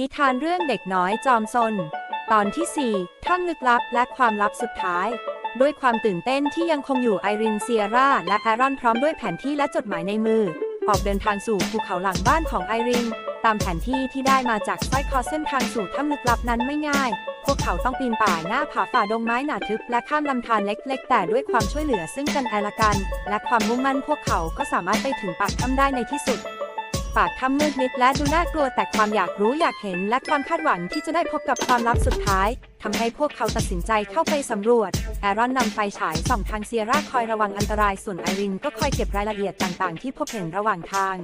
นิทานเรื่องเด็กน้อยจอมซน ตอนที่4ถ้ำลึกลับและความลับสุดท้าย ด้วยความตื่นเต้นที่ยังคงอยู่ไอรินเซียร่าและแอรอนพร้อมด้วยแผนที่และจดหมายในมือ ออกเดินทางสู่ภูเขาหลังบ้านของไอริน ตามแผนที่ที่ได้มาจากสร้อยคอเส้นทางสู่ถ้ำลึกลับนั้นไม่ง่าย พวกเขาต้องปีนป่ายหน้าผาฝ่าดงไม้หนาทึบและข้ามลำธารเล็ก ๆ แต่ด้วยความช่วยเหลือซึ่งกันและกัน และความมุ่งมั่นพวกเขาก็สามารถไปถึงปากถ้ำได้ในที่สุด ปากถ้ำมืดมิดและดูน่ากลัวแต่ความอยากรู้อยากเห็นและความคาดหวังที่จะได้พบกับความลับสุดท้ายทำให้พวกเขาตัดสินใจเข้าไปสำรวจ แอรอนนำไฟฉายส่องทางเซียร่าคอยระวังอันตรายส่วนไอรินก็คอยเก็บรายละเอียดต่างๆ ที่พบเห็นระหว่างทาง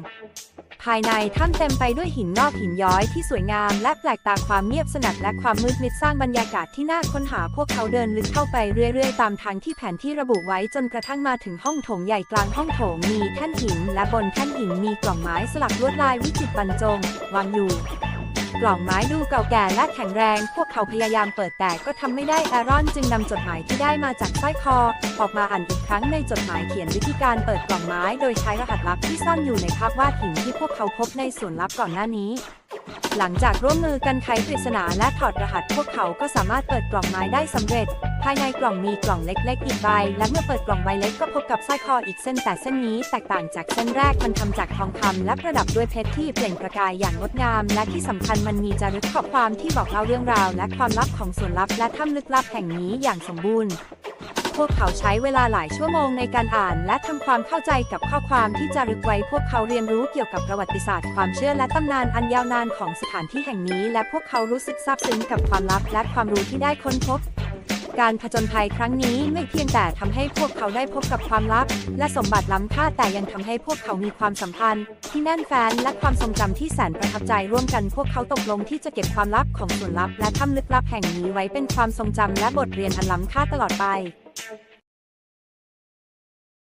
ภายในถ้ำเต็มไปด้วยหินงอกหินย้อยที่สวยงามและแปลกตาความเงียบสงัดและความมืดมิดสร้างบรรยากาศที่น่าค้นหาพวกเขาเดินลึกเข้าไปเรื่อยๆ ตามทางที่แผนที่ระบุไว้จนกระทั่งมาถึงห้องโถงใหญ่กลางห้องโถงมีแท่นหิน และบนแท่นหินมีกล่องไม้สลักลวดลายวิจิตรบรรจงวางอยู่ กล่องไม้ดูเก่าแก่และแข็งแรง พวกเขาพยายามเปิดแต่ก็ทำไม่ได้แอรอนจึงนำจดหมายที่ได้มาจากสร้อยคอ ออกมาอ่านอีกครั้งในจดหมายเขียนวิธีการเปิดกล่องไม้โดยใช้รหัสลับที่ซ่อนอยู่ในภาพวาดหินที่พวกเขาพบในสวนลับก่อนหน้านี้หลังจากร่วมมือกันไขปริศนาและถอดรหัสพวกเขาก็สามารถเปิดกล่องไม้ได้สำเร็จ ภายในกล่องมีกล่องเล็กๆ อีกใบ และเมื่อเปิดกล่องใบเล็กก็พบกับสร้อยคออีกเส้นแต่เส้นนี้แตกต่างจากเส้นแรกมันทำจากทองคำและประดับด้วยเพชรที่เปล่งประกายอย่างงดงาม และที่สำคัญมันมีจารึกข้อความที่บอกเล่าเรื่องราว และความลับของส่วนลับและถ้ำลึกลับแห่งนี้อย่างสมบูรณ์พวกเขาใช้เวลาหลายชั่วโมงในการอ่านและทำความเข้าใจกับข้อความที่จารึกไว้ พวกเขาเรียนรู้เกี่ยวกับประวัติศาสตร์ความเชื่อและตำนานอันยาวนานของสถานที่แห่งนี้ และพวกเขารู้สึกซาบซึ้งกับความลับและความรู้ที่ได้ค้นพบ การผจญภัยครั้งนี้ไม่เพียงแต่ทำให้พวกเขาได้พบกับความลับ และสมบัติล้ำค่าแต่ยังทำให้พวกเขามีความสัมพันธ์ ที่แน่นแฟ้นและความทรงจำที่แสนประทับใจร่วมกันพวกเขาตกลงที่จะเก็บความลับของส่วนลับ และถ้ำลึกลับแห่งนี้ไว้เป็นความทรงจำและบทเรียนอันล้ำค่าตลอดไป